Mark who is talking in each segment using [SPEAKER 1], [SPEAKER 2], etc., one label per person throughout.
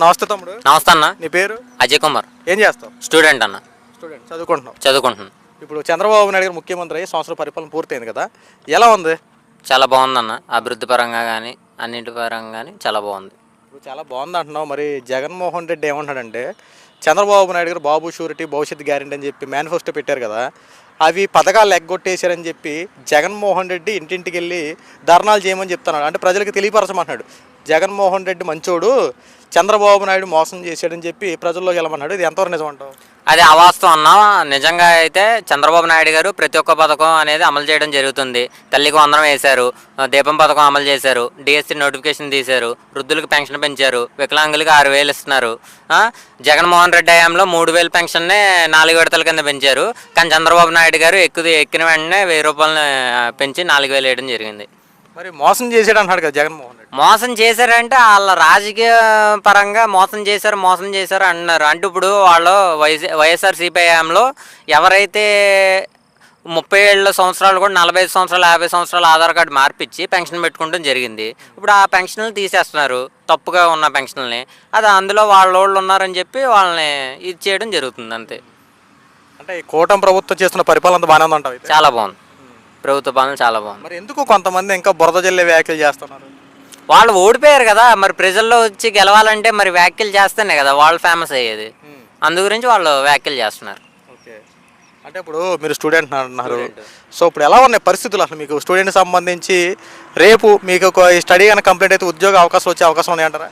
[SPEAKER 1] నమస్తే తమ్ముడు.
[SPEAKER 2] నమస్తే అన్న.
[SPEAKER 1] నీ పేరు?
[SPEAKER 2] అజయ్ కుమార్.
[SPEAKER 1] ఏం చేస్తావు?
[SPEAKER 2] స్టూడెంట్ అన్న.
[SPEAKER 1] స్టూడెంట్. చదువుకుంటున్నావు.
[SPEAKER 2] చదువుకుంటున్నాను.
[SPEAKER 1] ఇప్పుడు చంద్రబాబు నాయుడు గారు ముఖ్యమంత్రి అయ్యి సంవత్సరం పరిపాలన పూర్తయింది కదా ఎలా ఉంది?
[SPEAKER 2] చాలా బాగుందన్న. అభివృద్ధి పరంగా కానీ అన్నింటి పరంగా కానీ చాలా బాగుంది.
[SPEAKER 1] ఇప్పుడు చాలా బాగుంది అంటున్నావు. మరి జగన్మోహన్ రెడ్డి ఏమంటాడంటే చంద్రబాబు నాయుడు గారు బాబు షూరిటీ భవిష్యత్ గ్యారెంటీ అని చెప్పి మేనిఫెస్టో పెట్టారు కదా అవి పథకాలు ఎగ్గొట్టేశారని చెప్పి జగన్మోహన్ రెడ్డి ఇంటింటికి వెళ్ళి ధర్నాలు చేయమని చెప్తున్నాడు. అంటే ప్రజలకు తెలియపరచమంటున్నాడు. జగన్మోహన్ రెడ్డి మంచోడు చంద్రబాబు నాయుడు మోసం చేశాడని చెప్పి ప్రజల్లోకి వెళ్ళమన్నాడు. ఇది ఎంతవరకు నిజం అంటావు?
[SPEAKER 2] అది అవాస్తవం అన్న. నిజంగా అయితే చంద్రబాబు నాయుడు గారు ప్రతి ఒక్క పథకం అనేది అమలు చేయడం జరుగుతుంది. తల్లికి వందనం వేశారు దీపం పథకం అమలు చేశారు డిఎస్సి నోటిఫికేషన్ తీశారు వృద్ధులకు పెన్షన్ పెంచారు వికలాంగులకు ఆరు వేలు ఇస్తున్నారు. జగన్మోహన్ రెడ్డి హయాంలో మూడు వేలు పెన్షన్నే నాలుగు విడతల కింద పెంచారు. కానీ చంద్రబాబు నాయుడు గారు ఎక్కువ ఎక్కిన వెంటనే వెయ్యి రూపాయలని పెంచి నాలుగు వేలు వేయడం జరిగింది.
[SPEAKER 1] మరి మోసం చేశాడు అంటున్నాడు కదా జగన్మోహన్
[SPEAKER 2] మోసం చేశారంటే వాళ్ళ రాజకీయ పరంగా మోసం చేశారు మోసం చేశారు అంటున్నారు. అంటే ఇప్పుడు వాళ్ళు వైఎస్ వైఎస్ఆర్ సిపిఐఎంలో ఎవరైతే ముప్పై ఏళ్ళ సంవత్సరాలు కూడా నలభై ఐదు సంవత్సరాలు యాభై సంవత్సరాలు ఆధార్ కార్డు మార్పిచ్చి పెన్షన్ పెట్టుకుంటాం జరిగింది. ఇప్పుడు ఆ పెన్షన్లు తీసేస్తున్నారు తప్పుగా ఉన్న పెన్షన్లని. అది అందులో వాళ్ళ వాళ్ళు ఉన్నారని చెప్పి వాళ్ళని ఇది చేయడం జరుగుతుంది అంతే.
[SPEAKER 1] అంటే ఈ కూటమి ప్రభుత్వం చేస్తున్న పరిపాలన బాగానే అయితే?
[SPEAKER 2] చాలా బాగుంది. ప్రభుత్వ పాలన చాలా బాగుంది.
[SPEAKER 1] మరి ఎందుకు కొంతమంది ఇంకా బురద జల్లే వ్యాఖ్యలు చేస్తున్నారు?
[SPEAKER 2] వాళ్ళు ఓడిపోయారు కదా మరి ప్రజల్లో వచ్చి గెలవాలంటే మరి వ్యాఖ్యలు చేస్తేనే కదా వాళ్ళు ఫేమస్ అయ్యేది. అందు గురించి వాళ్ళు వ్యాఖ్యలు చేస్తున్నారు.
[SPEAKER 1] ఓకే. అంటే ఇప్పుడు మీరు స్టూడెంట్ అంటున్నారు సో ఇప్పుడు ఎలా ఉన్నాయి పరిస్థితులు అసలు మీకు? స్టూడెంట్ సంబంధించి రేపు మీకు ఒక స్టడీ కనుక కంప్లీట్ అయితే ఉద్యోగ అవకాశం వచ్చే అవకాశం ఉన్నాయంటారా?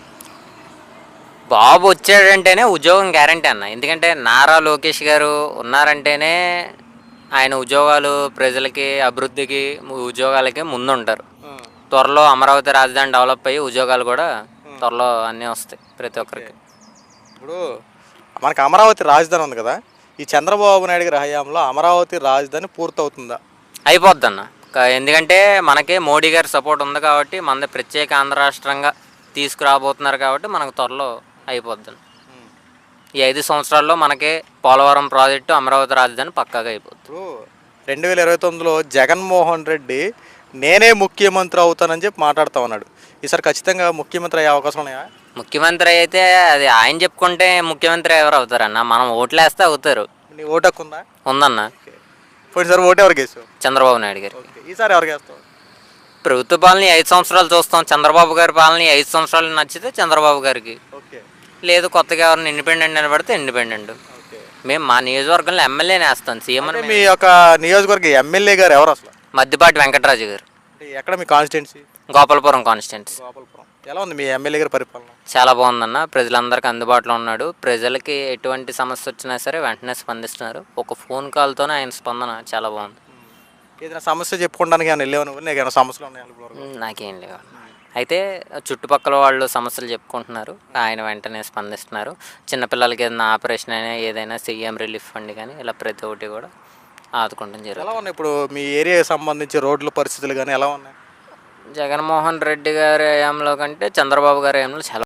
[SPEAKER 2] బాబు వచ్చాడంటేనే ఉద్యోగం గ్యారంటీ అన్న. ఎందుకంటే నారా లోకేష్ గారు ఉన్నారంటేనే ఆయన ఉద్యోగాలు ప్రజలకి అభివృద్ధికి ఉద్యోగాలకి ముందుంటారు. త్వరలో అమరావతి రాజధాని డెవలప్ అయ్యి ఉద్యోగాలు కూడా త్వరలో అన్నీ వస్తాయి ప్రతి ఒక్కరికి.
[SPEAKER 1] ఇప్పుడు మనకి అమరావతి రాజధాని ఉంది కదా ఈ చంద్రబాబు నాయుడు గారి హయాంలో అమరావతి రాజధాని పూర్తవుతుందా?
[SPEAKER 2] అయిపోద్దన్న. క- ఎందుకంటే మనకి మోడీ గారి సపోర్ట్ ఉంది కాబట్టి మనది ప్రత్యేక ఆంధ్ర రాష్ట్రంగా తీసుకురాబోతున్నారు కాబట్టి మనకు త్వరలో అయిపోద్దన్న. ఈ ఐదు సంవత్సరాల్లో మనకి పోలవరం ప్రాజెక్టు అమరావతి రాజధాని పక్కాగా అయిపోద్ది.
[SPEAKER 1] ఇప్పుడు రెండు వేల ఇరవై తొమ్మిదిలో జగన్మోహన్ రెడ్డి నేనే ముఖ్యమంత్రి అవుతానని చెప్పి మాట్లాడుతూ ఉన్నాడు. ఈసారి ఖచ్చితంగా ముఖ్యమంత్రి అయ్యే అవకాశం ఉన్నాయా?
[SPEAKER 2] ముఖ్యమంత్రి అయితే అది ఆయన చెప్పుకుంటే ముఖ్యమంత్రి ఎవరు అవుతారన్న? మనం ఓట్లేస్తే అవుతారు.
[SPEAKER 1] నీ ఓటు హక్కు ఉందా?
[SPEAKER 2] ఉందన్న.
[SPEAKER 1] పోయినసారి ఓటు ఎవరికి వేసావు?
[SPEAKER 2] చంద్రబాబు నాయుడు గారు
[SPEAKER 1] ఓకే. ఈసారి ఎవరికి వేస్తావు?
[SPEAKER 2] ప్రభుత్వ పాలన ఈ ఐదు సంవత్సరాలు చూస్తాం. చంద్రబాబు గారి పాలన ఈ ఐదు సంవత్సరాలు నచ్చితే చంద్రబాబు గారికి.
[SPEAKER 1] ఓకే.
[SPEAKER 2] లేదు కొత్తగా ఎవరిని ఇండిపెండెంట్ నిలబడితే ఇండిపెండెంట్
[SPEAKER 1] ఓకే.
[SPEAKER 2] మేము మా నియోజకవర్గంలో ఎమ్మెల్యేనే వేస్తాం. సీఎం
[SPEAKER 1] అంటే మీ యొక్క నియోజకవర్గ ఎమ్మెల్యే గారు ఎవరు అసలు?
[SPEAKER 2] మద్దిపాటి వెంకటరాజు గారు.
[SPEAKER 1] అంటే ఎక్కడ మీ కాన్స్టిట్యున్సీ
[SPEAKER 2] గోపాలపురం కాన్స్టిట్యున్సీ
[SPEAKER 1] గోపాలపురం. ఎలా ఉంది మీ ఎమ్మెల్యే గారి పరిపాలన?
[SPEAKER 2] చాలా బాగుందన్న. ప్రజలందరికీ అందుబాటులో ఉన్నాడు. ప్రజలకి ఎటువంటి సమస్య వచ్చినా సరే వెంటనే స్పందిస్తున్నారు. ఒక ఫోన్ కాల్తోనే ఆయన స్పందన చాలా బాగుంది.
[SPEAKER 1] ఏదైనా సమస్య చెప్పుకోవడానికి ఏమైనా వెళ్ళావు నువ్వు? నీకు ఏమైనా సమస్యలు ఉన్నాయా
[SPEAKER 2] నాకేం లేవు. అయితే చుట్టుపక్కల వాళ్ళు సమస్యలు చెప్పుకుంటున్నారు. ఆయన వెంటనే స్పందిస్తున్నారు. చిన్నపిల్లలకి ఏదైనా ఆపరేషన్ అయినా ఏదైనా సీఎం రిలీఫ్ ఫండ్ కానీ ఇలా ప్రతి ఒక్కటి కూడా జరుగుతుంది
[SPEAKER 1] ఎలా ఉన్నాయి? ఇప్పుడు మీ ఏరియాకి సంబంధించి రోడ్ల పరిస్థితులు కానీ ఎలా ఉన్నాయి?
[SPEAKER 2] జగన్మోహన్ రెడ్డి గారి హయాంలో కంటే చంద్రబాబు గారి హయాంలో చాలా